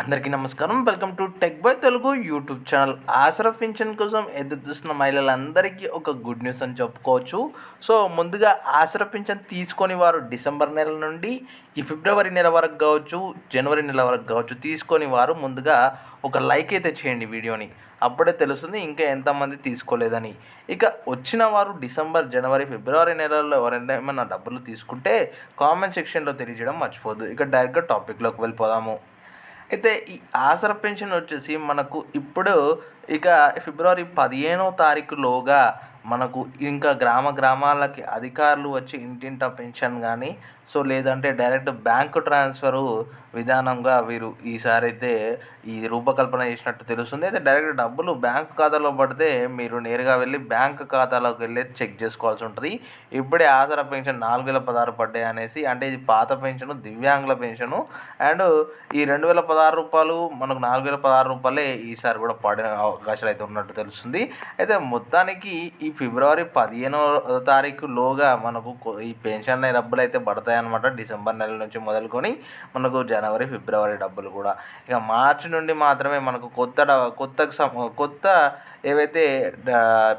అందరికీ నమస్కారం. Welcome to tech by Telugu YouTube channel. Aasara pension కోసం ఎదురు చూస్తున్న మహిళలందరికీ ఒక గుడ్ న్యూస్ అని చెప్పుకోవచ్చు. సో ముందుగా ఆసరా పింఛన్ తీసుకొని వారు డిసెంబర్ నెల నుండి ఈ ఫిబ్రవరి నెల వరకు కావచ్చు జనవరి నెల వరకు కావచ్చు తీసుకొని వారు ముందుగా ఒక లైక్ అయితే చేయండి వీడియోని. అప్పుడే తెలుస్తుంది ఇంకా ఎంతమంది తీసుకోలేదని. ఇక వచ్చిన వారు డిసెంబర్ జనవరి ఫిబ్రవరి నెలల్లో ఎవరైనా ఏమైనా డబ్బులు తీసుకుంటే కామెంట్ సెక్షన్లో తెలియజేయడం మర్చిపోద్దు ఇక డైరెక్ట్గా టాపిక్లోకి వెళ్ళిపోదాము. అయితే ఈ ఆసరా పెన్షన్ వచ్చేసి మనకు ఇప్పుడు ఇక ఫిబ్రవరి పదిహేనో తారీఖులోగా మనకు ఇంకా గ్రామ గ్రామాలకి అధికారులు వచ్చి ఇంటింటా పెన్షన్ కానీ సో లేదంటే డైరెక్ట్ బ్యాంకు ట్రాన్స్ఫరు విధానంగా వీరు ఈసారి అయితే ఈ రూపకల్పన చేసినట్టు తెలుస్తుంది. అయితే డైరెక్ట్ డబ్బులు బ్యాంక్ ఖాతాలో పడితే మీరు నేరుగా వెళ్ళి బ్యాంక్ ఖాతాలోకి వెళ్ళి చెక్ చేసుకోవాల్సి ఉంటుంది. ఇప్పుడే ఆసరా పెన్షన్ నాలుగు వేల పదహారు పడ్డాయి అనేసి అంటే ఇది పాత పెన్షను దివ్యాంగుల పెన్షను. అండ్ ఈ రెండు వేల పదహారు రూపాయలు మనకు నాలుగు వేల పదహారు రూపాయలే ఈసారి కూడా పడిన అవకాశాలు అయితే ఉన్నట్టు తెలుస్తుంది. అయితే మొత్తానికి ఈ ఫిబ్రవరి పదిహేనో తారీఖులోగా మనకు ఈ పెన్షన్ డబ్బులు అయితే పడతాయి అనమాట డిసెంబర్ నెల నుంచి మొదలుకొని మనకు జనవరి ఫిబ్రవరి డబ్బులు కూడా. ఇక మార్చి నుండి మాత్రమే మనకు కొత్త కొత్త కొత్త ఏవైతే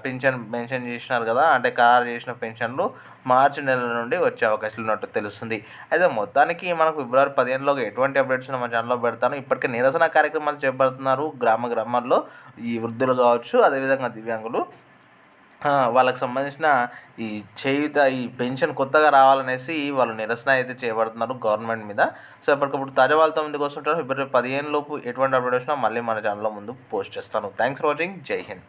పెన్షన్ మెన్షన్ చేసినారు కదా అంటే ఖరారు చేసిన పెన్షన్లు మార్చి నెల నుండి వచ్చే అవకాశాలు ఉన్నట్టు తెలుస్తుంది. అయితే మొత్తానికి మనకు ఫిబ్రవరి పదిహేనులో ఎటువంటి అప్డేట్స్ మన ఛానల్లో పెడతాను. ఇప్పటికే నిరసన కార్యక్రమాలు చేపడుతున్నారు గ్రామ గ్రామాల్లో ఈ వృద్ధులు కావచ్చు అదేవిధంగా దివ్యాంగులు. వాళ్ళకి సంబంధించిన ఈ చేయుత ఈ పెన్షన్ కొత్తగా రావాలనేసి వాళ్ళు నిరసన అయితే చేయబడుతున్నారు గవర్నమెంట్ మీద. సో ఎప్పటికప్పుడు తాజా వాళ్ళతో ముందుకు వస్తుంటారు. ఫిబ్రవరి పదిహేను లోపు ఎటువంటి అప్డేట్ వచ్చినా మళ్ళీ మన ఛానల్లో ముందు పోస్ట్ చేస్తాను. థ్యాంక్స్ ఫర్ వాచింగ్ జై హింద్